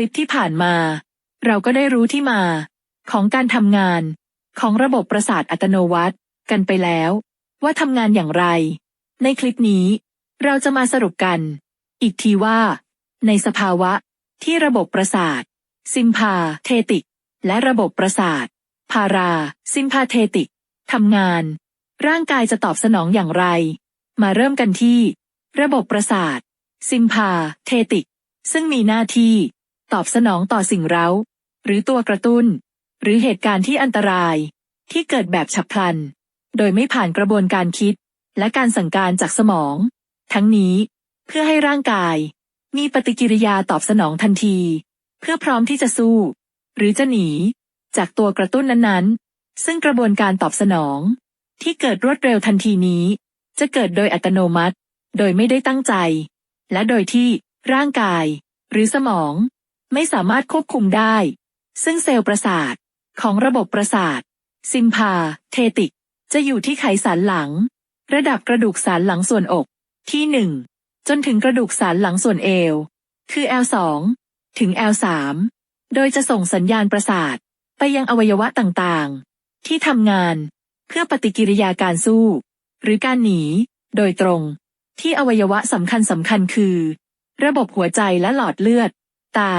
ลิปที่ผ่านมา เราก็ได้รู้ที่มา ของการทำงาน ของระบบประสาทอัตโนมัติกันไปแล้ว ว่าทำงานอย่างไร ในคลิปนี้ เราจะมาสรุปกัน อีกทีว่า ในสภาวะ ที่ระบบประสาท ซิมพาเทติก และระบบประสาท พารา ซิมพาเทติกทำงาน ร่างกายจะตอบสนองอย่างไร มาเริ่มกันที่ ระบบประสาท ซิมพาเทติก ซึ่งมีหน้าที่ ตอบสนองต่อสิ่งเร้า หรือตัวกระตุ้น หรือเหตุการณ์ที่อันตราย ที่เกิดแบบฉับพลัน โดยไม่ผ่านกระบวนการคิด และการสั่งการจากสมอง ทั้งนี้ เพื่อให้ร่างกาย มีปฏิกิริยาตอบสนองทันที เพื่อพร้อมที่จะสู้ หรือจะหนี จากตัวกระตุ้นนั้นๆ ซึ่งกระบวนการตอบสนอง ที่เกิดรวดเร็วทันทีนี้ จะเกิดโดยอัตโนมัติ โดยไม่ได้ตั้งใจ และโดยที่ร่างกาย หรือสมอง ไม่สามารถควบคุมได้ ซึ่งเซลล์ประสาท ของระบบประสาท ซิมพาเทติก จะอยู่ที่ไขสันหลัง ระดับกระดูกสันหลังส่วนอก ที่หนึ่งจนถึงกระดูกสันหลังส่วนเอว คือ L2 ถึง L3 โดยจะส่งสัญญาณประสาท ไปยังอวัยวะต่างๆ ที่ทำงานเพื่อปฏิกิริยาการสู้ หรือการหนี โดยตรง ที่อวัยวะสำคัญสำคัญคือ ระบบหัวใจและหลอดเลือด ตา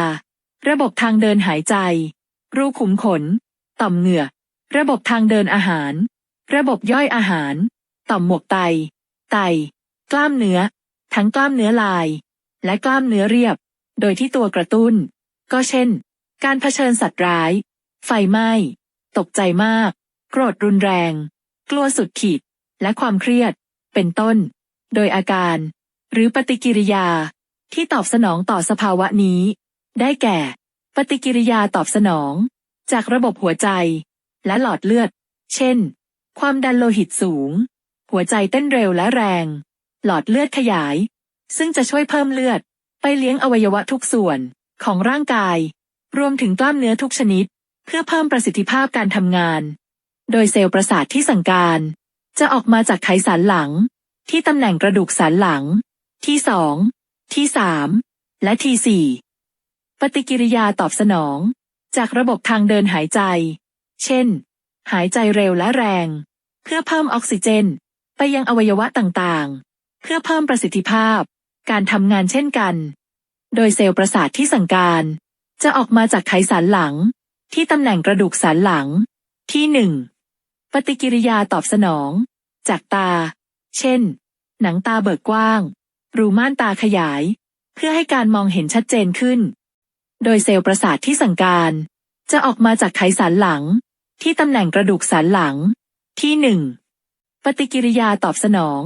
ระบบทางเดินหายใจ รูขุมขน ต่อมเหงือกระบบทางเดินอาหาร ระบบย่อยอาหาร ต่อมหมวกไต ไต กล้ามเนื้อ ทั้งกล้ามเนื้อลาย และกล้ามเนื้อเรียบ โดยที่ตัวกระตุ้น ก็เช่น การเผชิญสัตว์ร้าย ไฟไหม้ ตกใจมาก โกรธรุนแรง กลัวสุดขีด และความเครียด เป็นต้น โดยอาการ หรือปฏิกิริยาที่ตอบสนองต่อสภาวะนี้ ได้แก่ ปฏิกิริยาตอบสนอง จากระบบหัวใจ และหลอดเลือด เช่น ความดันโลหิตสูง หัวใจเต้นเร็วและแรง หลอดเลือดขยาย ซึ่งจะช่วยเพิ่มเลือด ไปเลี้ยงอวัยวะทุกส่วนของร่างกาย รวมถึงกล้ามเนื้อทุกชนิด เพื่อเพิ่มประสิทธิภาพการทำงาน โดยเซลล์ประสาทที่สั่งการ จะออกมาจากไขสันหลัง ที่ตำแหน่งกระดูกสันหลัง ที่สองที่สามและที่สี่ ปฏิกิริยาตอบสนอง จากระบบทางเดินหายใจ เช่น หายใจเร็วและแรง เพื่อเพิ่มออกซิเจน ไปยังอวัยวะต่างๆ เพื่อเพิ่มประสิทธิภาพ การทำงานเช่นกัน โดยเซลล์ประสาทที่สั่งการ จะออกมาจากไขสันหลัง ที่ตำแหน่งกระดูกสันหลัง ที่หนึ่งปฏิกิริยาตอบสนอง จากตา เช่น หนังตาเบิกกว้าง รูม่านตาขยาย เพื่อให้การมองเห็นชัดเจนขึ้น โดยเซลล์ประสาทที่สั่งการ จะออกมาจากไขสันหลัง ที่ตำแหน่งกระดูกสันหลัง ที่หนึ่งปฏิกิริยาตอบสนอง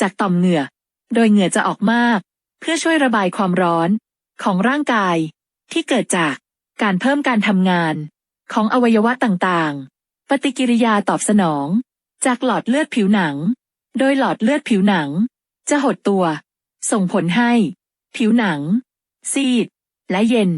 จากต่อมเหงื่อ โดยเหงื่อจะออกมาก เพื่อช่วยระบายความร้อน ของร่างกาย ที่เกิดจากการเพิ่มการทำงาน ของอวัยวะต่างๆ ปฏิกิริยาตอบสนอง จากหลอดเลือดผิวหนัง โดยหลอดเลือดผิวหนัง จะหดตัว ส่งผลให้ ผิวหนัง ซีด และเย็น